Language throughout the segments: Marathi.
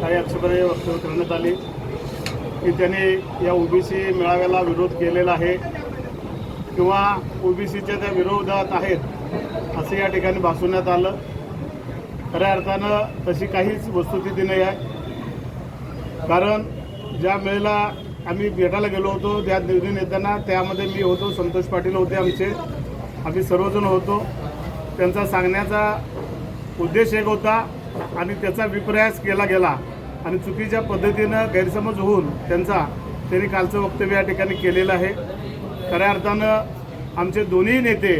काही अक्षर करण्यात आली. की त्यांनी या ओबीसी मेळाव्याला विरोध केलेला आहे किंवा ओबीसीच्या त्या विरोधात आहेत असं या ठिकाणी भासवण्यात आलं. खऱ्या अर्थानं तशी काहीच वस्तुस्थिती नाही आहे. कारण ज्या वेळेला आम्ही भेटायला गेलो होतो त्या दोन्ही नेत्यांना त्यामध्ये मी होतो संतोष पाटील होते आमचे. आम्ही सर्वजण होतो. त्यांचा सांगण्याचा उद्देश एक होता आणि त्याचा विप्रयास केला गेला. आणि चुकीच्या पद्धतीनं गैरसमज होऊन त्यांचा त्यांनी कालचं वक्तव्य या ठिकाणी केलेलं आहे. खऱ्या अर्थानं आमचे दोन्ही नेते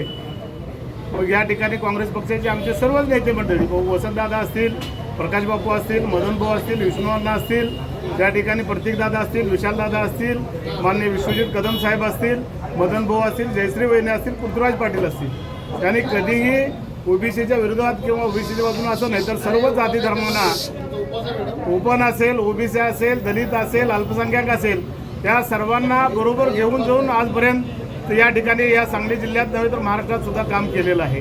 मग या ठिकाणी काँग्रेस पक्षाचे आमचे सर्वच नेते मंडळी वसंतदादा असतील प्रकाशबापू असतील मदन भाऊ असतील विष्णुअण्णा असतील त्या ठिकाणी प्रतीकदादा असतील विशालदादा असतील मान्य विश्वजित कदम साहेब असतील मदन भाऊ असतील जयश्री वहिनी असतील पृथ्वीराज पाटील असतील. त्यांनी कधीही ओबीसीच्या विरोधात किंवा ओबीसीच्या बाजूने असं नाही तर सर्व जाती धर्मांना ओपन असेल ओबीसी असेल दलित असेल अल्पसंख्याक असेल त्या सर्वांना बरोबर घेऊन जाऊन आजपर्यंत या ठिकाणी या सांगली जिल्ह्यात नव्हे तर महाराष्ट्रात सुद्धा काम केलेलं आहे.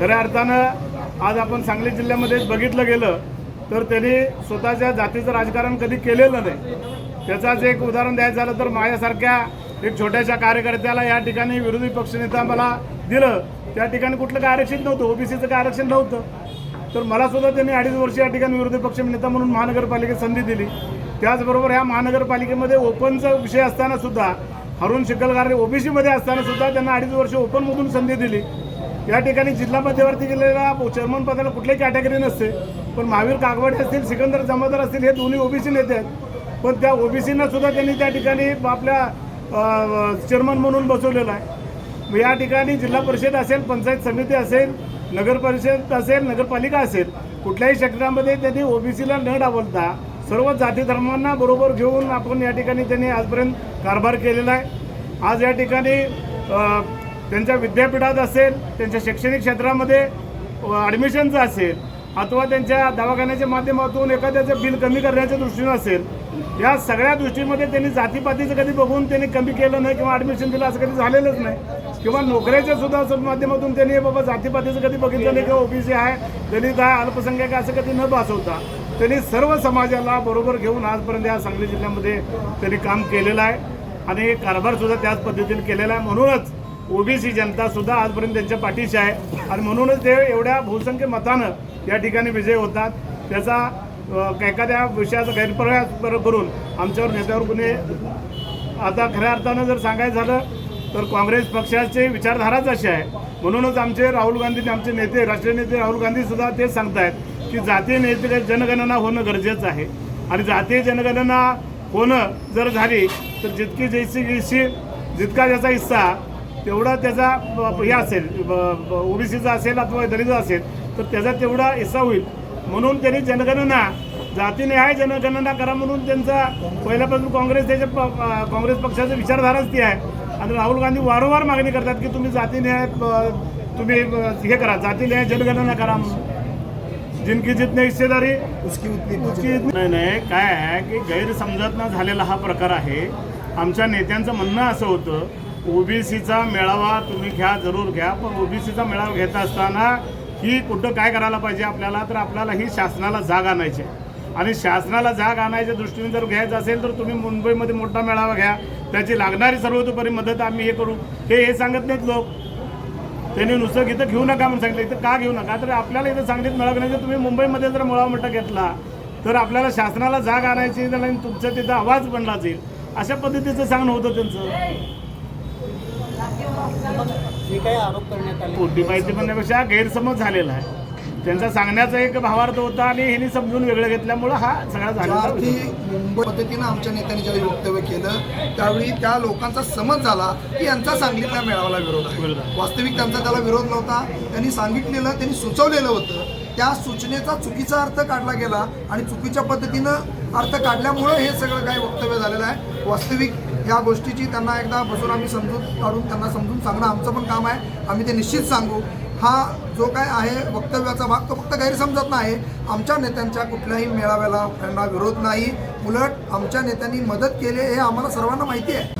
खऱ्या अर्थानं आज आपण सांगली जिल्ह्यामध्ये बघितलं गेलं तर त्यांनी स्वतःच्या जातीचं राजकारण कधी केलेलं नाही. त्याचाच एक उदाहरण द्यायचं झालं तर माझ्यासारख्या एक छोट्याशा कार्यकर्त्याला या ठिकाणी विरोधी पक्षनेता मला दिलं. त्या ठिकाणी कुठलं काय आरक्षण नव्हतं ओबीसीचं काय आरक्षण नव्हतं. तर मला सुद्धा त्यांनी अडीच वर्ष या ठिकाणी विरोधी पक्षनेता म्हणून महानगरपालिकेत संधी दिली. त्याचबरोबर ह्या महानगरपालिकेमध्ये ओपनचा विषय असताना सुद्धा हरुण शिकलगार ओबीसीमध्ये असताना सुद्धा त्यांना अडीच वर्ष ओपनमधून संधी दिली. या ठिकाणी जिल्हा मध्यवर्ती गेलेल्या चेअरमन पदाला कुठल्याही कॅटेगरी नसते पण महावीर कागवाडे असतील सिकंदर जमादार असतील हे दोन्ही ओबीसी नेते आहेत. पण त्या ओबीसींना सुद्धा त्यांनी त्या ठिकाणी आपल्या चेअरमन म्हणून बसवलेलं आहे. या ठिकाणी जिल्हा परिषद असेल पंचायत समिती असेल नगर परिषद असेल नगरपालिका असेल कुठल्याही क्षेत्रामध्ये त्यांनी ओबीसीला न डावलता सर्व जाती धर्मांना बरोबर घेऊन आपण या ठिकाणी त्यांनी आजपर्यंत कारभार केलेला आहे. आज या ठिकाणी त्यांच्या विद्यापीठात असेल त्यांच्या शैक्षणिक क्षेत्रामध्ये ॲडमिशनचं असेल अथवा त्यांच्या दवाखान्याच्या माध्यमातून एखाद्याचं बिल कमी करण्याच्या दृष्टीनं असेल या सगळ्या दृष्टीमध्ये त्यांनी जातीपातीचं कधी बघून त्यांनी कमी केलं नाही किंवा ॲडमिशन दिलं असं कधी झालेलंच नाही. किंवा नोकऱ्याच्या सुद्धा माध्यमातून त्यांनी बाबा जातीपातीचं कधी बघितलं नाही किंवा ओबीसी आहे दलित आहे अल्पसंख्याक असं कधी न भासवता त्यांनी सर्व समाजाला बरोबर घेऊन आजपर्यंत या सांगली जिल्ह्यामध्ये त्यांनी काम केलेलं आहे आणि कारभार सुद्धा त्याच पद्धतीने केलेला आहे. म्हणूनच ओबीसी जनता सुद्धा आजपर्यंत त्यांच्या पाठीशी आहे आणि म्हणूनच ते एवढ्या बहुसंख्य मतानं या ठिकाणी विजय होतात. त्याचा एखाद्या विषयाचा गैरप्रयास करून आमच्यावर नेत्यावर कुणी आता खऱ्या अर्थानं जर सांगायचं झालं तर काँग्रेस पक्षाचे विचारधाराच अशी आहे. म्हणूनच आमचे राहुल गांधी आमचे नेते राष्ट्रीय नेते राहुल गांधी सुद्धा तेच सांगतायत की जातीय नेते जनगणना होणं गरजेचं आहे. आणि जातीय जनगणना होणं जर झाली तर जितकी जैसी जैसी जितका ज्याचा हिस्सा तेवढा त्याचा ब- हे असेल ओबीसीचा असेल अथवा दलित असेल तर त्याचा तेवढा हिस्सा होईल. म्हणून त्यांनी जनगणना जातीनिहाय जनगणना करा म्हणून त्यांचा पहिल्यापासून काँग्रेस त्याच्या प- काँग्रेस पक्षाची विचारधाराच ती आहे. आणि राहुल गांधी वारंवार मागणी करतात की तुम्ही जातीनिहाय अ, तुम्ही हे करा जातीनिहाय जनगणना करा. जिनकी जितने हिस्सेदारी. उसकी उतनी नाही. नाही काय आहे की गैरसमजात झालेला हा प्रकार आहे. आमच्या नेत्यांचं म्हणणं असं होतं ओबीसीचा मेळावा तुम्ही घ्या जरूर घ्या पण ओबीसीचा मेळावा घेत असताना ही कुठं काय करायला पाहिजे आपल्याला? तर आपल्याला ही शासनाला जाग आणायची आहे. आणि शासनाला जाग आणायच्या दृष्टीने जर घ्यायचं असेल तर तुम्ही मुंबईमध्ये मोठा मेळावा घ्या. त्याची लागणारी सर्वतोपरी मदत आम्ही हे करू. हे हे सांगत नाहीत लोक. त्यांनी नुसतं इथं घेऊ नका म्हणून सांगितलं. इथं का घेऊ नका? तर आपल्याला इथं सांगलीत मिळवण्याचे तुम्ही मुंबईमध्ये जर मुळावा मोठा घेतला तर आपल्याला शासनाला जाग आणायची आणि तुमच्या तिथं आवाज बनला जाईल अशा पद्धतीचं सांगणं होतं त्यांचं. काही आरोप करण्यात आले. माहिती म्हणण्यापेक्षा गैरसमज झालेला आहे. त्यांचा सांगण्याचा एक भावार्थ होता आणि ह्यांनी समजून वेगळं घेतल्यामुळं हा सगळा विषय. मुंबई पद्धतीनं आमच्या नेत्यांनी ज्यावेळी वक्तव्य केलं त्यावेळी त्या लोकांचा समज झाला की यांचा सांगलीतल्या मेळाव्याला विरोध आहे. वास्तविक त्यांचा त्याला विरोध नव्हता. त्यांनी सांगितलेलं त्यांनी सुचवलेलं होतं. त्या सूचनेचा चुकीचा अर्थ काढला गेला आणि चुकीच्या पद्धतीनं अर्थ काढल्यामुळं हे सगळं काही वक्तव्य झालेलं आहे. वास्तविक या गोष्टीची त्यांना एकदा बसून आम्ही समजून काढून त्यांना समजून सांगणं आमचं पण काम आहे. आम्ही ते निश्चित सांगू. हा जो काय आहे वक्तव्याचा भाग तो फक्त गैरसमजत नाही. आमच्या नेत्यांच्या कुठल्याही मेळाव्याला त्यांना विरोध नाही. उलट आमच्या नेत्यांनी मदत केली हे आम्हाला सर्वांना माहिती आहे.